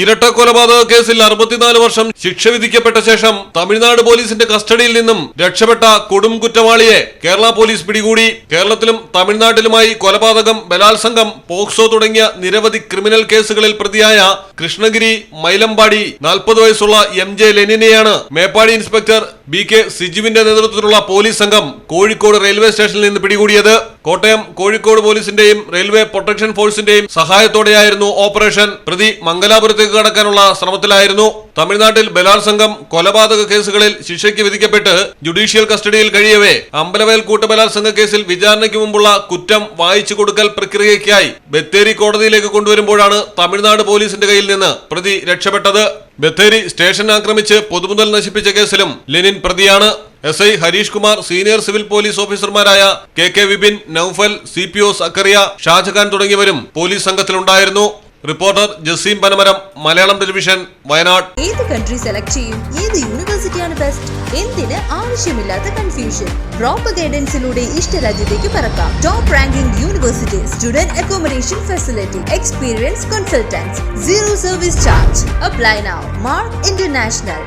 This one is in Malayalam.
ഇരട്ട കൊലപാതക കേസിൽ അറുപത്തിനാല് വർഷം ശിക്ഷ വിധിക്കപ്പെട്ട ശേഷം തമിഴ്നാട് പോലീസിന്റെ കസ്റ്റഡിയിൽ നിന്നും രക്ഷപ്പെട്ട കൊടും കുറ്റവാളിയെ കേരള പോലീസ് പിടികൂടി. കേരളത്തിലും തമിഴ്നാട്ടിലുമായി കൊലപാതകം ബലാത്സംഗം പോക്സോ തുടങ്ങിയ നിരവധി ക്രിമിനൽ കേസുകളിൽ പ്രതിയായ കൃഷ്ണഗിരി മൈലമ്പാടി നാൽപ്പത് വയസ്സുള്ള എം ജെ ലെനിനെയാണ് മേപ്പാടി ഇൻസ്പെക്ടർ ബി കെ സിജുവിന്റെ നേതൃത്വത്തിലുള്ള പോലീസ് സംഘം കോഴിക്കോട് റെയിൽവേ സ്റ്റേഷനിൽ നിന്ന് പിടികൂടിയത്. കോട്ടയം കോഴിക്കോട് പോലീസിന്റെയും റെയിൽവേ പ്രൊട്ടക്ഷൻ ഫോഴ്സിന്റെയും സഹായത്തോടെയായിരുന്നു ഓപ്പറേഷൻ. പ്രതി മംഗലാപുരത്തേക്ക് കടക്കാനുള്ള ശ്രമത്തിലായിരുന്നു. തമിഴ്നാട്ടിൽ ബലാത്സംഗം കൊലപാതക കേസുകളിൽ ശിക്ഷയ്ക്ക് വിധിക്കപ്പെട്ട് ജുഡീഷ്യൽ കസ്റ്റഡിയിൽ കഴിയവേ അമ്പലവയൽ കൂട്ടബലാത്സംഗ കേസിൽ വിചാരണയ്ക്ക് മുമ്പുള്ള കുറ്റം വായിച്ചു കൊടുക്കൽ പ്രക്രിയയ്ക്കായി ബത്തേരി കോടതിയിലേക്ക് കൊണ്ടുവരുമ്പോഴാണ് തമിഴ്നാട് പോലീസിന്റെ കയ്യിൽ നിന്ന് പ്രതി രക്ഷപ്പെട്ടത്. ബത്തേരി സ്റ്റേഷൻ ആക്രമിച്ച് പൊതുമുതൽ നശിപ്പിച്ച കേസിലും ലെനിൻ പ്രതിയാണ്. S I Harish Kumar senior civil police ഓഫീസർമാരായ K K Vipin Noufal C P O Sakkariya Shajahan തുടങ്ങിയവരും police സംഘത്തിലുണ്ടായിരുന്നു. Reporter Jaseem Panamaram Malayalam television Wayanad. ഏത് കൺട്രി സെലക്ട് ചെയ്യും? ഏത് യൂണിവേഴ്സിറ്റിയാണ് ബെസ്റ്റ് എന്തിന് ആവശ്യമില്ലാത്ത കൺഫ്യൂഷൻ പ്രോപ്പർ ഗൈഡൻസിലൂടെ ഇഷ്ടരാജ്യത്തേക്ക് പറക്കാം. Top ranking university student accommodation facility experience consultants zero service charge apply now Mark International